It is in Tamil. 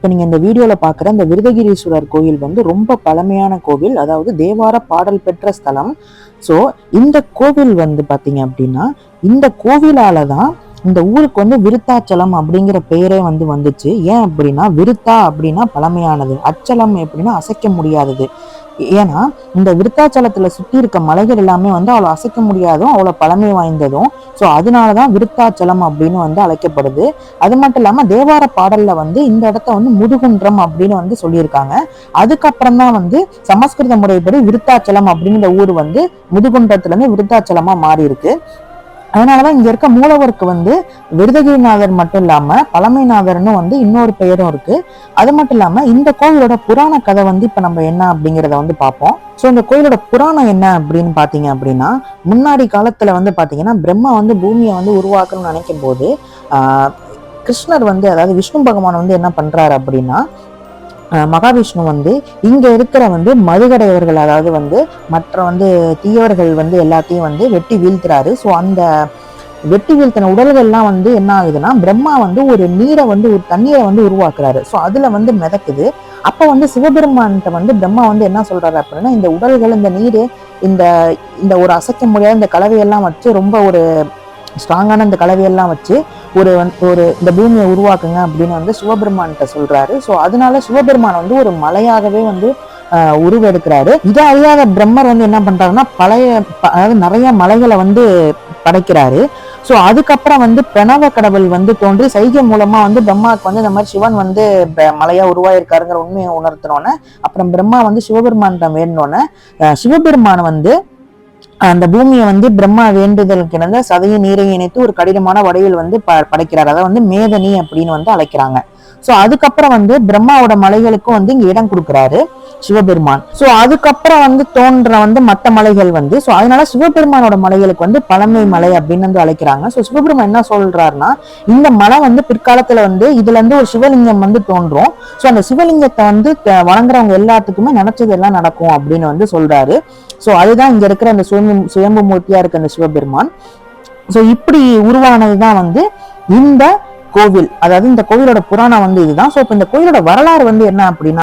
இப்போ நீங்கள் இந்த வீடியோவில் பார்க்குற இந்த விருதகிரீஸ்வரர் கோயில் வந்து ரொம்ப பழமையான கோவில் அதாவது தேவார பாடல் பெற்ற ஸ்தலம். ஸோ இந்த கோவில் வந்து பார்த்தீங்க அப்படின்னா இந்த கோவிலால் தான் இந்த ஊருக்கு வந்து விருத்தாச்சலம் அப்படிங்கிற பெயரே வந்து வந்துச்சு. ஏன் அப்படின்னா விருத்தா அப்படின்னா பழமையானது. அச்சலம் எப்படின்னா அசைக்க முடியாதது. ஏன்னா இந்த விருத்தாச்சலத்துல சுத்தி இருக்க மலைகள் எல்லாமே வந்து அவ்வளோ அசைக்க முடியாதும் அவ்வளோ பழமை வாய்ந்ததும். ஸோ அதனால தான் விருத்தாச்சலம் அப்படின்னு வந்து அழைக்கப்படுது. அது மட்டும் இல்லாம தேவார பாடல்ல வந்து இந்த இடத்த வந்து முதுகுன்றம் அப்படின்னு வந்து சொல்லியிருக்காங்க. அதுக்கப்புறம் தான் வந்து சமஸ்கிருத முறைப்படி விருத்தாச்சலம் அப்படிங்கிற ஊர் வந்து முதுகுன்றத்துல இருந்து விருத்தாச்சலமா மாறி இருக்கு அதனாலதான் இங்க இருக்க மூலவருக்கு வந்து விருதகிரிநாதர் மட்டும் இல்லாம பழமைநாதர்னு வந்து இன்னொரு பெயரும் இருக்கு. அது மட்டும் இல்லாம இந்த கோவிலோட புராண கதை வந்து இப்ப நம்ம என்ன அப்படிங்கிறத வந்து பார்ப்போம். ஸோ இந்த கோயிலோட புராணம் என்ன அப்படின்னு பாத்தீங்க அப்படின்னா முன்னாடி காலத்துல வந்து பாத்தீங்கன்னா பிரம்மா வந்து பூமியை வந்து உருவாக்கணும்னு நினைக்கும் போது ஆஹ், கிருஷ்ணர் வந்து அதாவது விஷ்ணு பகவான் வந்து என்ன பண்றாரு அப்படின்னா மகாவிஷ்ணு வந்து இங்கே இருக்கிற வந்து மதுகடையவர்கள் அதாவது வந்து மற்ற வந்து தீயவர்கள் வந்து எல்லாத்தையும் வந்து வெட்டி வீழ்த்துறாரு. ஸோ அந்த வெட்டி வீழ்த்தின உடல்கள்லாம் வந்து என்ன ஆகுதுன்னா பிரம்மா வந்து ஒரு நீரை வந்து ஒரு தண்ணீரை வந்து உருவாக்குறாரு. ஸோ அதில் வந்து மிதக்குது. அப்போ வந்து சிவபெருமான்கிட்ட வந்து பிரம்மா வந்து என்ன சொல்றாரு அப்படின்னா இந்த உடல்கள் இந்த நீர் இந்த இந்த ஒரு அசைக்க முடியாத இந்த கலவையெல்லாம் வச்சு ரொம்ப ஒரு ஸ்ட்ராங்கான இந்த கலவையெல்லாம் வச்சு ஒரு ஒரு இந்த பூமியை உருவாக்குங்க அப்படின்னு வந்து சிவபெருமான்கிட்ட சொல்றாரு. ஸோ அதனால சிவபெருமான் வந்து ஒரு மலையாகவே வந்து உருவெடுக்கிறாரு. இதை அறியாத பிரம்மர் வந்து என்ன பண்றாருன்னா பழைய அதாவது நிறைய மலைகளை வந்து படைக்கிறாரு. ஸோ அதுக்கப்புறம் வந்து பிரணவ கடவுள் வந்து தோன்றி சைகை மூலமா வந்து பிரம்மாவுக்கு வந்து இந்த மாதிரி சிவன் வந்து மலையா உருவாயிருக்காருங்கிற உண்மையை உணர்த்தினோன்னே அப்புறம் பிரம்மா வந்து சிவபெருமான்கிட்ட வேண்டினோன்னே சிவபெருமான் வந்து அந்த பூமியை வந்து பிரம்மா வேண்டுதல் கிடந்த சதையும் நீரையும் இணைத்து ஒரு கடினமான வடிவில் வந்து ப படைக்கிறார். அதை வந்து மேதனி அப்படின்னு வந்து அழைக்கிறாங்க. சோ அதுக்கப்புறம் வந்து பிரம்மாவோட மலைகளுக்கும் வந்து இங்க இடம் கொடுக்குறாரு. சிவபெருமான். சோ அதுக்கப்புறம் வந்து தோன்ற வந்து மற்ற மலைகள் வந்து சோ அதனால சிவபெருமானோட மலைகளுக்கு வந்து பழமை மலை அப்படின்னு வந்து அழைக்கிறாங்க. சோ சிவபெருமான் என்ன சொல்றாருன்னா இந்த மலை வந்து பிற்காலத்துல வந்து இதுல இருந்து ஒரு சிவலிங்கம் வந்து தோன்றும். சோ அந்த சிவலிங்கத்தை வந்து வணங்குறவங்க எல்லாத்துக்குமே நினைச்சது எல்லாம் நடக்கும் அப்படின்னு வந்து சொல்றாரு. சோ அதுதான் இங்க இருக்கிற அந்த சுயம்பு சுயம்பு மூர்த்தியா இருக்க அந்த சிவபெருமான். சோ இப்படி உருவானது தான் வந்து இந்த கோவில். அதாவது இந்த கோவிலோட புராணம் வந்து இதுதான். சோ இப்ப இந்த கோவிலோட வரலாறு வந்து என்ன அப்படின்னா